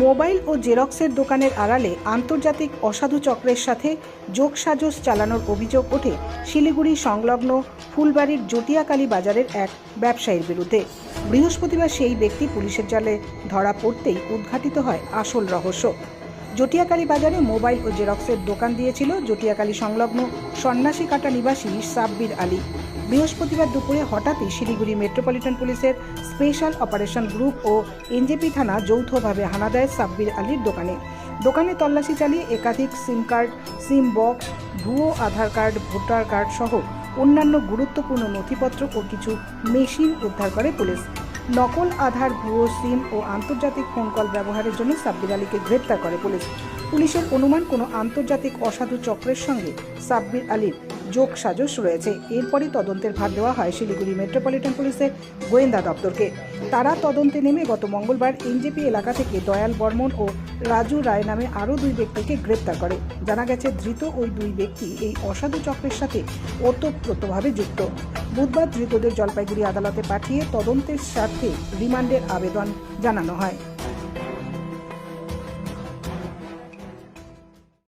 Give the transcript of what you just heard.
Mobile ও জেরক্সের দোকানের আড়ালে আন্তর্জাতিক অসাধু চক্রের সাথে যোগসাজস চালানোর অভিযোগ ওঠে শিলিগুড়ি সংলগ্ন ফুলবাড়ির জটিয়াকালী বাজারের এক ব্যবসায়ীর বিরুদ্ধে। বৃহস্পতিবার সেই ব্যক্তি পুলিশের জালে ধরা পড়তেই উদ্ঘাটিত হয় আসল রহস্য। জটিয়াকালী বাজারে মোবাইল ও জেরক্সের দোকান দিয়েছিল জটিয়াকালী সংলগ্ন সন্ন্যাসী কাটা নিবাসী সাব্বির আলী। বৃহস্পতিবার দুপুরে হঠাৎই শিলিগুড়ি মেট্রোপলিটন পুলিশের স্পেশাল অপারেশন গ্রুপ ও এনজেপি থানা যৌথভাবে হানা দেয় সাব্বির আলীর দোকানে। দোকানে তল্লাশি চালিয়ে একাধিক সিম কার্ড, সিম বক্স, ভুয়ো, আধার কার্ড, ভোটার কার্ড সহ অন্যান্য গুরুত্বপূর্ণ নথিপত্র ও কিছু মেশিন উদ্ধার করে পুলিশ। নকল আধার, ভুয়ো সিম ও আন্তর্জাতিক ফোন কল ব্যবহারের জন্য সাব্বির আলীকে গ্রেপ্তার করে পুলিশ। পুলিশের অনুমান, কোনো আন্তর্জাতিক অসাধু চক্রের সঙ্গে সাব্বির আলীর যোগ সাজস রয়েছে। এরপরই তদন্তের ভার দেওয়া হয় শিলিগুড়ি মেট্রোপলিটন পুলিশের গোয়েন্দা দপ্তরকে। তারা তদন্তে নেমে গত মঙ্গলবার এনজেপি এলাকা থেকে দয়াল বর্মন ও রাজু রায় নামে আরও দুই ব্যক্তিকে গ্রেপ্তার করে। জানা গেছে, ধৃত ওই দুই ব্যক্তি এই অসাধু চক্রের সাথে ওতপ্রোতভাবে যুক্ত। বুধবার ধৃতদের জলপাইগুড়ি আদালতে পাঠিয়ে তদন্তের স্বার্থে রিমান্ডের আবেদন জানানো হয়।